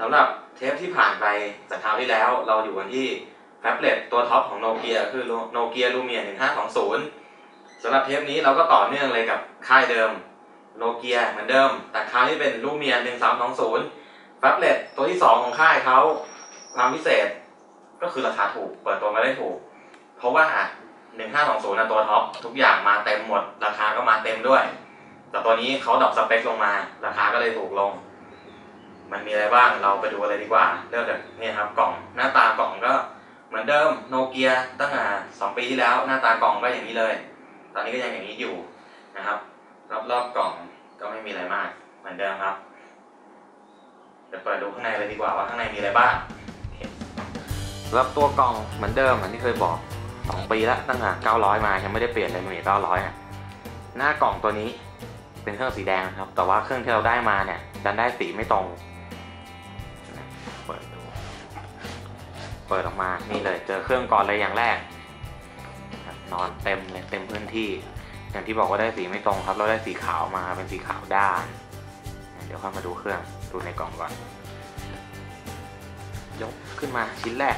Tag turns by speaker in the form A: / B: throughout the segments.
A: สำหรับเทปที่ผ่านไปจากคราวที่แล้วเราอยู่กันที่แท็บเล็ตตัวท็อปของโนเกียคือโนเกียลูเมีย1520สำหรับเทปนี้เราก็ต่อเนื่องเลยกับค่ายเดิมโนเกียเหมือนเดิม แต่คราวนี้เป็นลูเมีย1320แท็บเล็ตตัวที่2ของค่ายเขาความพิเศษก็คือราคาถูกเปิดตัวมาได้ถูก เพราะว่า1520นะตัวท็อปทุกอย่างมาเต็มหมด ราคาก็มาเต็มด้วย แต่ตัวนี้เขาดรอปสเปคลงมา ราคาก็เลยถูกลง มันมีอะไรบ้างเราไปดูอะไรดีกว่า เริ่มจากนี่ครับกล่องหน้าตากล่องก็เหมือนเดิมโนเกียตั้งแต่สองปีที่แล้ว หน้าตากล่องก็อย่างนี้เลย ตอนนี้ก็ยังอย่างนี้อยู่นะครับ รอบๆกล่องก็ไม่มีอะไรมาก เหมือนเดิมครับเดี๋ยวเปิดดูข้างในเลยดีกว่าว่าข้างในมีอะไรบ้างรับตัวกล่องเหมือนเดิมเหมือนที่เคยบอกสองปีแล้วตั้งแต่900 มายังไม่ได้เปลี่ยนเลยมี900อะหน้ากล่องตัวนี้เป็นเครื่องสีแดงครับ แต่ว่าเครื่องที่เราได้มาเนี่ยดันได้สีไม่ตรง เปิดออกมา นี่เลยเจอเครื่องก่อนเลยอย่างแรก นอนเต็มเลยเต็มพื้นที่ อย่างที่บอกว่าได้สีไม่ตรงครับ เราได้สีขาวมาเป็นสีขาวด้าน เดี๋ยวค่อยมาดูเครื่องดูในกล่องก่อน ยกขึ้นมาชิ้นแรก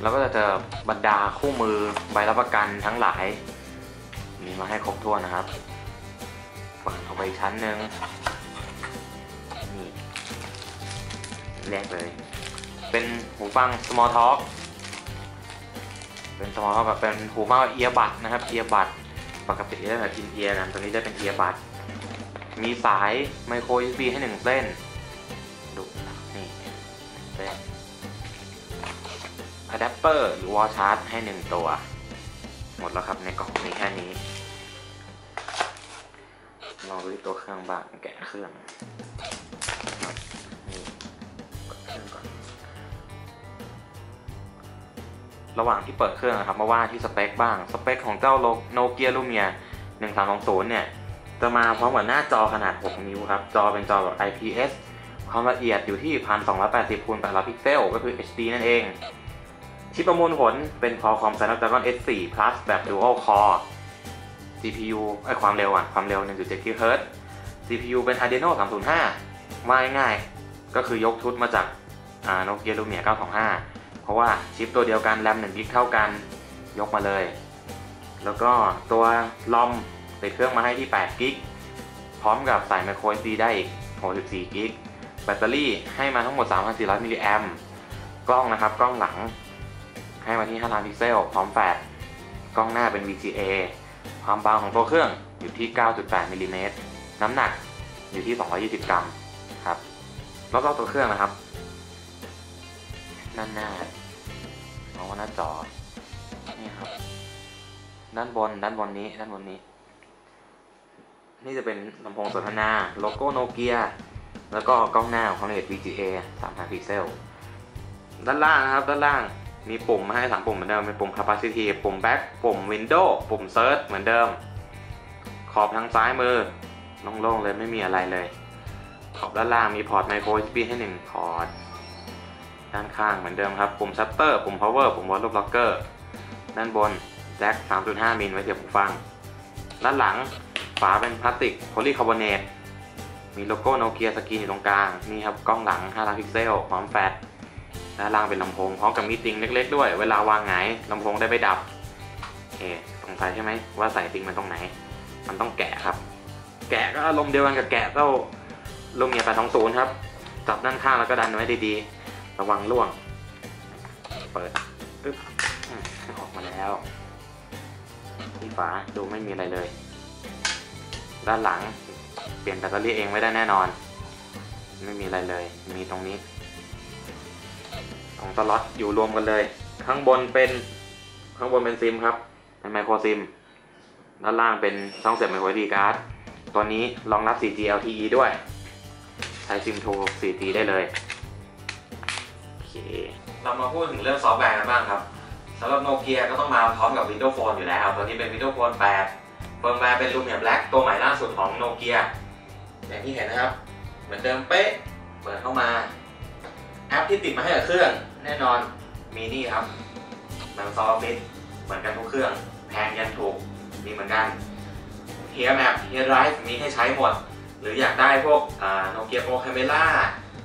A: แล้วก็จะเจอบรรดาคู่มือใบรับประกันทั้งหลาย มีมาให้ครบถ้วนนะครับเปิดเข้าไปชั้นหนึ่งนี่แรกเลย เป็นหูฟัง small talk เป็น small talk แบบเป็นหูฟังเอียบัดนะครับเอียบัดปกติจะแบบอินเอียร์กันตัวนี้จะเป็นเอียบัดมีสายไมโคร USB ให้หนึ่งเส้นดูนี่เส้นอะแดปเตอร์หรือวอลชาร์จให้หนึ่งตัว หมดแล้วครับในกล่องมีแค่นี้ลองดูตัวเครื่องบ้างแกะเครื่อง ระหว่างที่เปิดเครื่องนะครับมาว่าที่สเปคบ้างสเปคของเจ้าโนเกียลูเมีย1320เนี่ยจะมาพร้อมกับหน้าจอขนาด 6 นิ้วครับ จอเป็นจอแบบ IPS ความละเอียดอยู่ที่ 1280คูณ800พิกเซลก็คือ HD นั่นเอง ชิปประมวลผลเป็น Qualcomm Snapdragon S4 Plus แบบ Dual Core CPU ไอความเร็วอะ ความเร็ว 1.7 GHz CPU เป็น Adreno 305ว่าง่ายๆก็คือยกชุดมาจากโนเกียลูเมีย925 เพราะว่าชิปตัวเดียวกันแรม1 g ิกเท่ากันยกมาเลย แล้วก็ตัวลอมติดเครื่องมาให้ที่8กิกพร้อมกับใส่ไมโคร SD ได้อีก64กิกแบตเตอรี่ให้มาทั้งหมด 3,400มิลลิแอมกล้องนะครับกล้องหลังให้มาที่5ล้านพิกเซลพร้อมแฟลชกล้องหน้าเป็น VGA ความบางของตัวเครื่องอยู่ที่ 9.8มิลลิเมตรน้ำหนักอยู่ที่ 220 กรัมครับรอบๆตัวเครื่องนะครับ ด้านหน้ามองว่าหน้าจอนี่ครับ ด้านบนด้านบนนี้ด้านบนนี้ นี่จะเป็นลำโพงสนทนาโลโก้โนเกียแล้วก็กล้องหน้าของเลด VGA 3,000พิกเซลด้านล่างนะครับ ด้านล่างมีปุ่มมาให้3ปุ่มเหมือนเดิมเป็นปุ่ม capacity ปุ่ม back ปุ่ม window ปุ่ม search เหมือนเดิม ขอบทางซ้ายมือโล่งๆเลยไม่มีอะไรเลย ขอบด้านล่างมีพอร์ต micro USB ให้ 1 พอร์ต ด้านข้างเหมือนเดิมครับ ปุ่ม shutter ปุ่ม power ปุ่ม volume blocker ด้านบนแจ็ค 3.5 มิลไว้เสียบหูฟัง ด้านหลังฝาเป็นพลาสติกโพลีคาร์บอเนต มีโลโก้โนเกียสกรีนอยู่ตรงกลาง นี่ครับกล้องหลัง 5 ล้านพิกเซล พร้อมแฟลช ด้านล่างเป็นลำโพงพร้อมกับมีติงเล็กๆด้วย เวลาวางไงลำโพงได้ไปดับโอเคสงสัยใช่ไหมว่าใส่ติงมันตรงไหน มันต้องแกะครับ แกะก็อารมณ์เดียวกันกับแกะเจ้าลูเมีย820ครับ จับด้านข้างแล้วก็ดันไว้ดีๆ ระวังล่วง เปิดปึ๊บออกมาแล้วที่ฝาดูไม่มีอะไรเลย ด้านหลังเปลี่ยนแบตเตอรี่เองไม่ได้แน่นอน ไม่มีอะไรเลย มีตรงนี้ของสล็อตอยู่รวมกันเลย ข้างบนเป็นข้างบนเป็นซิมครับเป็นไมโครซิม ด้านล่างเป็นช่องเสียบไมโครดีการ์ดตัวนี้รองรับ 4G LTE ด้วย ใช้ซิมโทร 4G ได้เลย เรามาพูดถึงเรื่องซอฟต์แวร์กันบ้างครับสำหรับโนเกียก็ต้องมาพร้อมกับ Windows Phone อยู่แล้วตัวนี้เป็น Windows Phone 8เฟิร์มแวร์เป็น Lumia Black ตัวใหม่ล่าสุดของโนเกียอย่างที่เห็นนะครับ เหมือนเดิมเป๊ะเปิดเข้ามา แอปที่ติดมาให้กับเครื่อง แน่นอนมีนี่ครับ Microsoft Office เหมือนกันทุกเครื่อง แพงยันถูกมีเหมือนกัน Here Map Here Drive มีให้ใช้หมด หรืออยากได้พวกโนเกียโปรแคมเมล่า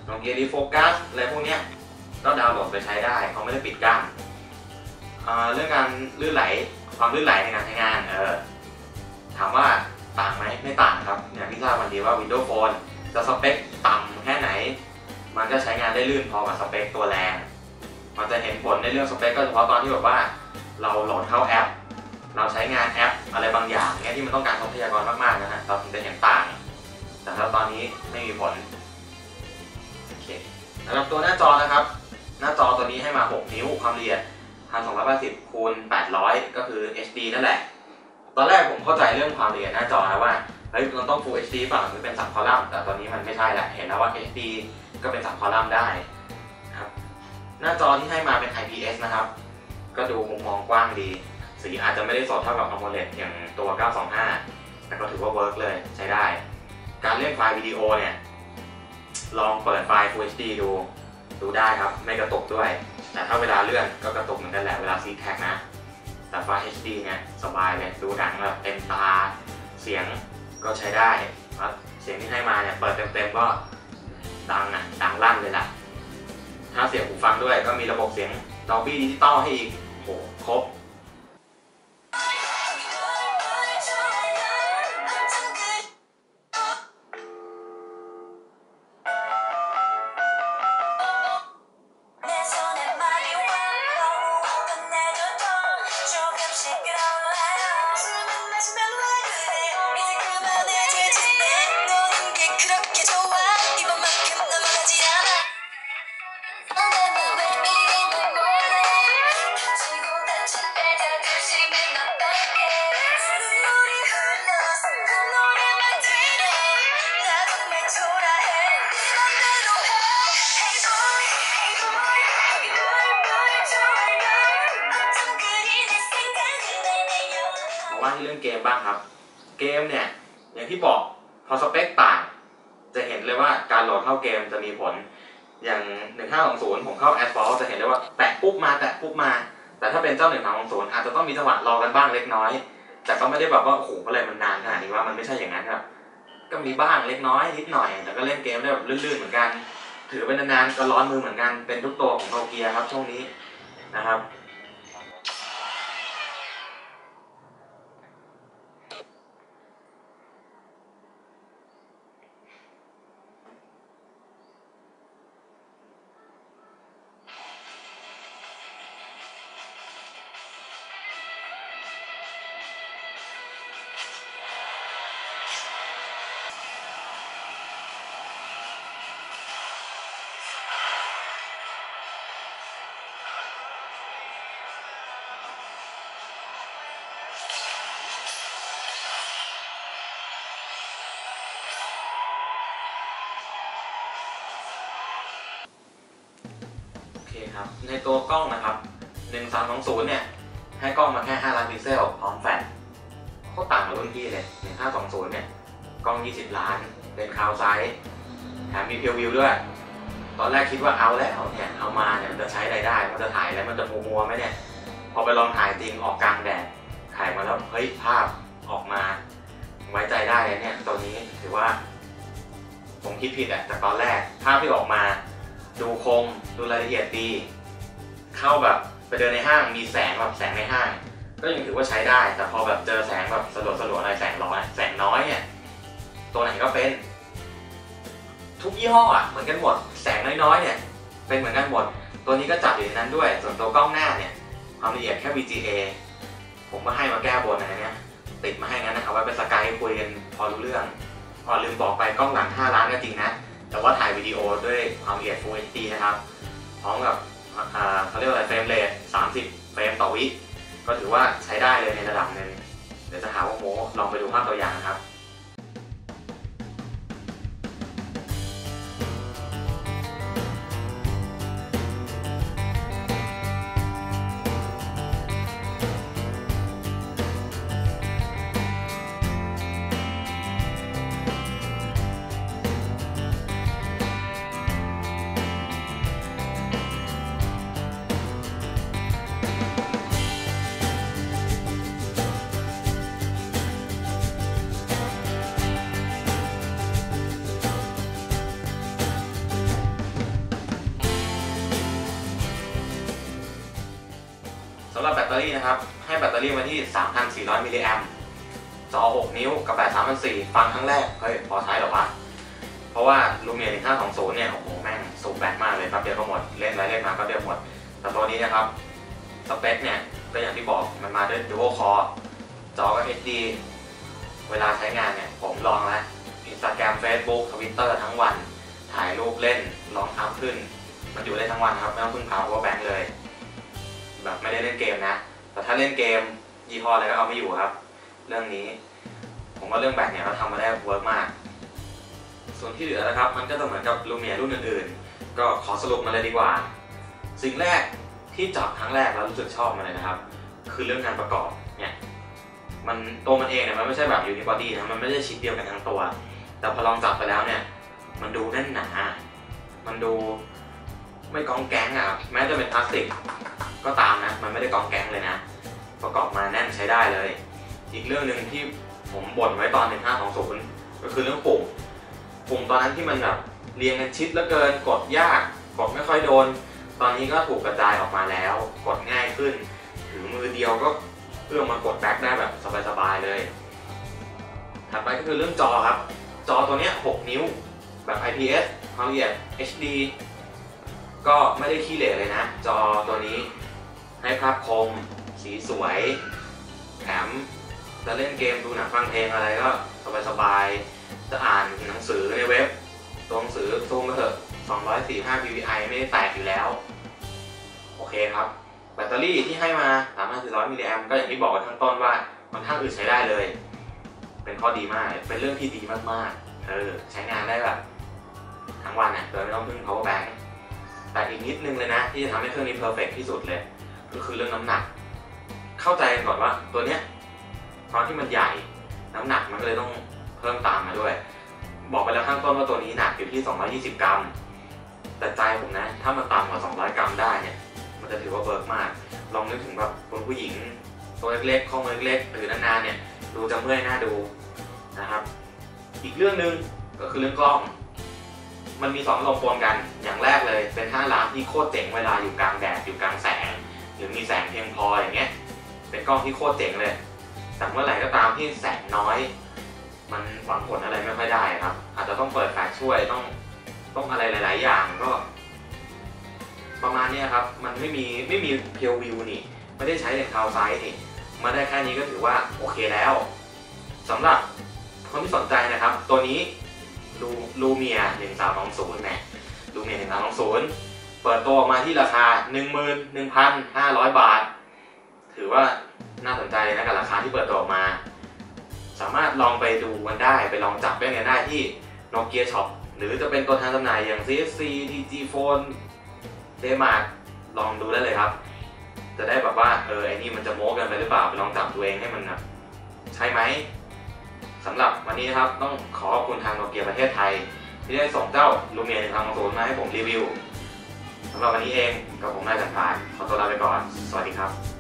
A: โนเกียดีโฟกัสอะไรพวกเนี้ย ก็ดาวน์โหลดไปใช้ได้เขาไม่ได้ปิดกั้นเรื่องการลื่นไหลความลื่นไหลในการใช้งานเออถามว่าต่างไหมไม่ต่างครับอย่างที่ทราบวันดีว่า Windows Phone จะสเปคต่ำแค่ไหน มันก็ใช้งานได้ลื่นพอกับสเปคตัวแรง มันจะเห็นผลในเรื่องสเปคก็เฉพาะตอนที่แบบว่าเราโหลดเข้าแอป เราใช้งานแอปอะไรบางอย่างเนี้ยที่มันต้องการทรัพยากรมากๆนะฮะเราถึงจะเห็นต่าง แต่ถ้าตอนนี้ไม่มีผลโอเคสำหรับตัวหน้าจอนะครับ หน้าจอตัวนี้ให้มา 6 นิ้วความละเอียด1280คูณ800 ก็คือ HD นั่นแหละ ตอนแรกผมเข้าใจเรื่องความละเอียดหน้าจอนะว่าเฮ้ยมันต้อง Full HD ป่ะมันเป็นสับคอลัมน์ แต่ตอนนี้มันไม่ใช่ละเห็นแล้วว่า HD ก็เป็นสับคอลัมน์ได้ครับ หน้าจอที่ให้มาเป็น IPS นะครับ ก็ดูมุมมองกว้างดี สีอาจจะไม่ได้สดเท่ากับ AMOLED อย่างตัว 925 แต่ก็ถือว่าเวิร์กเลยใช้ได้ การเล่นไฟล์วิดีโอเนี่ย ลองเปิดไฟล์ Full HD ดู ดูได้ครับ ไม่กระตุกด้วย แต่ถ้าเวลาเลื่อนก็กระตุกเหมือนกันแหละเวลาซีแท็กนะ แต่ฟ้า HD เนี่ยสบายเลยดูหนังแบบเต็มตา เสียงก็ใช้ได้ครับเสียงที่ให้มาเนี่ยเปิดเต็มๆก็ดังอะดังลั่นเลยล่ะ ถ้าเสียงหูฟังด้วยก็มีระบบเสียง Dolby Digital ให้อีกโหครบ ว่าที่เรื่องเกมบ้างครับ เกมเนี่ยอย่างที่บอกพอสเปคต่าง จะเห็นเลยว่าการโหลดเข้าเกมจะมีผล อย่าง 1520 ผมเข้า Asphalt จะเห็นเลยว่าแตะปุ๊บมาแตะปุ๊บมา แต่ถ้าเป็นเจ้า1320 อาจจะต้องมีจังหวะรอกันบ้างเล็กน้อย แต่ก็ไม่ได้แบบว่าโอ้โหอะไรมันนานขนาดนี้ว่ามันไม่ใช่อย่างนั้นครับก็มีบ้างเล็กน้อยนิดหน่อย แต่ก็เล่นเกมได้แบบลื่นๆเหมือนกัน ถือเป็นนานๆก็ร้อนมือเหมือนกันเป็นทุกตัวของโนเกียครับช่วงนี้นะครับ คครับในตัวกล้องนะครับ 1320 เนี่ย ให้กล้องมาแค่ 5 ล้านพิกเซลพร้อมแฟลชโคตรต่างกับรุ่นพี่เลย1520 เนี่ย กล้อง 20 ล้าน เป็นคาวไซส์แถมมีเพียววิวด้วย ตอนแรกคิดว่าเอาแล้วเนี่ย เอามาเนี่ยมันจะใช้อะไรได้ มันจะถ่ายอะไรมันจะมัวมัวไหมเนี่ย พอไปลองถ่ายจริงออกกลางแดด ถ่ายมาแล้วเฮ้ยภาพออกมา ไว้ใจได้เลยเนี่ย ตัวนี้ถือว่า ผมคิดผิดอะจากตอนแรกภาพที่ออกมา ดูคม ดูรายละเอียดดี เข้าแบบไปเดินในห้างมีแสงแบบแสงในห้าง ก็ยังถือว่าใช้ได้ แต่พอแบบเจอแสงแบบสลัวสลัวๆอะไรแสงน้อยแสงน้อยเนี่ยตัวไหนก็เป็น ทุกยี่ห้ออะเหมือนกันหมด แสงน้อยๆเนี่ยเป็นเหมือนกันหมด ตัวนี้ก็จับอยู่ในนั้นด้วย ส่วนตัวกล้องหน้าเนี่ยความละเอียดแค่ VGA ผมก็ให้มาแก้บนอะไรเนี่ยติดมาให้งั้นนะเอาไว้เป็นสกายคุยกันพอรู้เรื่องพอลืมบอกไปกล้องหลัง 5 ล้านก็จริงนะ แต่ว่าถ่ายวิดีโอด้วยความละเอียด Full HD นะครับ พร้อมกับเขาเรียกว่าอะไรเฟรมเรท30 เฟรมต่อวิก็ถือว่าใช้ได้เลยในระดับหนึ่งเดี๋ยวจะหาว่าโมลองไปดูภาพตัวอย่างนะครับ สำหรับแบตเตอรี่นะครับ ให้แบตเตอรี่มาที่ 3,400 มิลลิแอมป์จอ6 นิ้วกับแบต3,400ฟังครั้งแรก เฮ้ย พอใช้หรอวะ เพราะว่าลูเมีย1520 เนี่ย โอ้โห แม่งสูบแบตมากเลยแป๊บเดียวก็หมด เล่นไปเล่นมาก็เดียวหมด แต่ตัวนี้นะครับ สเปคเนี่ย ก็อย่างที่บอก มันมาด้วย Dual Core จอก็ HD เวลาใช้งานเนี่ย ผมลองแล้ว Instagram Facebook Twitter ทั้งวัน ถ่ายรูปเล่น ลองทำขึ้น มันอยู่ได้ทั้งวันครับ ไม่ต้องพึ่งพา power bank เลย แบบไม่ได้เล่นเกมนะ แต่ถ้าเล่นเกมยี่ห้ออะไรก็เอาไม่อยู่ครับ เรื่องนี้ ผมว่าเรื่องแบตเนี่ยเราทำมาได้เวิร์กมาก ส่วนที่เหลือนะครับ มันก็จะเหมือนกับลูเมียรุ่นอื่นๆ ก็ขอสรุปมาเลยดีกว่า สิ่งแรกที่จับครั้งแรกแล้วรู้สึกชอบมันเลยนะครับ คือเรื่องงานประกอบเนี่ยมันตัวมันเองเนี่ยมันไม่ใช่แบบยูนิบอดี้นะมันไม่ได้ชิ้นเดียวกันทั้งตัว แต่พอลองจับไปแล้วเนี่ย มันดูแน่นหนา มันดูไม่กองแก๊งอะแม้จะเป็นพลาสติก ก็ตามนะ มันไม่ได้กองแก๊งเลยนะ ประกอบมาแน่นใช้ได้เลย อีกเรื่องหนึ่งที่ผมบ่นไว้ตอน 1520 ก็คือเรื่องปุ่ม ปุ่มตอนนั้นที่มันแบบเรียงกันชิดแล้วเกิน กดยาก กดไม่ค่อยโดน ตอนนี้ก็ถูกกระจายออกมาแล้ว กดง่ายขึ้น ถือมือเดียวก็เพื่อมากดแบ็คได้แบบสบายๆเลย ถัดไปก็คือเรื่องจอครับ จอตัวนี้ 6 นิ้ว แบบ IPS ความละเอียด HD ก็ไม่ได้ขี้เหร่เลยนะ จอตัวนี้ ให้ภาพคม สีสวย แถมจะเล่นเกมดูหนังฟังเพลงอะไรก็สบายๆจะอ่านหนังสือในเว็บ ตัวหนังสือซูมไปเถอะ 245 ppi ไม่ได้แตกอยู่แล้ว โอเคครับ แบตเตอรี่ที่ให้มา3,400มิลลิแอมก็อย่างที่บอกไว้ข้างต้นว่ามันข้งอื่นใช้ได้เลย เป็นข้อดีมาก เป็นเรื่องที่ดีมากๆ เออ ใช้งานได้แบบทั้งวันน่ะโดยไม่ต้องพึ่ง power bank แต่อีกนิดนึงเลยนะ ที่จะทำให้เครื่องนี้เพอร์เฟกที่สุดเลย ก็คือเรื่องน้ำหนัก เข้าใจกันก่อนว่าตัวเนี้ยตอนที่มันใหญ่น้ำหนักมันก็เลยต้องเพิ่มตามมาด้วย บอกไปแล้วข้างต้นว่าตัวนี้หนักอยู่ที่ 220 กรัม แต่ใจผมนะ ถ้ามันต่ำกว่า 200 กรัมได้เนี่ย มันจะถือว่าเวิร์กมาก ลองนึกถึงแบบคนผู้หญิงตัวเล็กๆข้อมือเล็กๆหรือนานๆเนี่ยดูจะเมื่อยหน้าดูนะครับ อีกเรื่องหนึ่งก็คือเรื่องกล้อง มันมีสองอารมณ์ปนกันอย่างแรกเลยเป็นห้าล้านที่โคตรเจ๋งเวลาอยู่กลางแดดอยู่กลางแสง หรือมีแสงเพียงพออย่างเงี้ย เป็นกล้องที่โคตรเจ๋งเลย แต่เมื่อไหร่ก็ตามที่แสงน้อย มันหวังผลอะไรไม่ค่อยได้ครับ อาจจะต้องเปิดแฟลชช่วยต้องต้องอะไรหลาย ๆ อย่างก็ ประมาณนี้ครับ มันไม่มีไม่มีเพียววิวนี่ ไม่ได้ใช้เลนส์คาวไซส์นี่ มาได้แค่นี้ก็ถือว่าโอเคแล้วสำหรับคนที่สนใจนะครับ ตัวนี้ลูลูเมีย1320เนี่ยลูเมีย1320 เปิดตัวออกมาที่ราคา 11,500 บาท ถือว่าน่าสนใจนะกับราคาที่เปิดตัวออกมา สามารถลองไปดูกันได้ไปลองจับเล่นกันได้ที่ Nokia Shop หรือจะเป็นตัวแทนจำหน่ายอย่าง CSC TG Phone d m a r k ลองดูได้เลยครับ จะได้แบบว่าเออไอ้นี่มันจะโม้กันไปหรือเปล่าไปลองจับตัวเองให้มันนะใช่ไหมสำหรับวันนี้นะครับต้องขอขอบคุณทางโนเกียประเทศไทย ที่ได้ส่งเจ้าลูเมียในทางโซนมาให้ผมรีวิว สำหรับวันนี้เองกับผมนายสันพานขอตัวลาไปก่อน สวัสดีครับ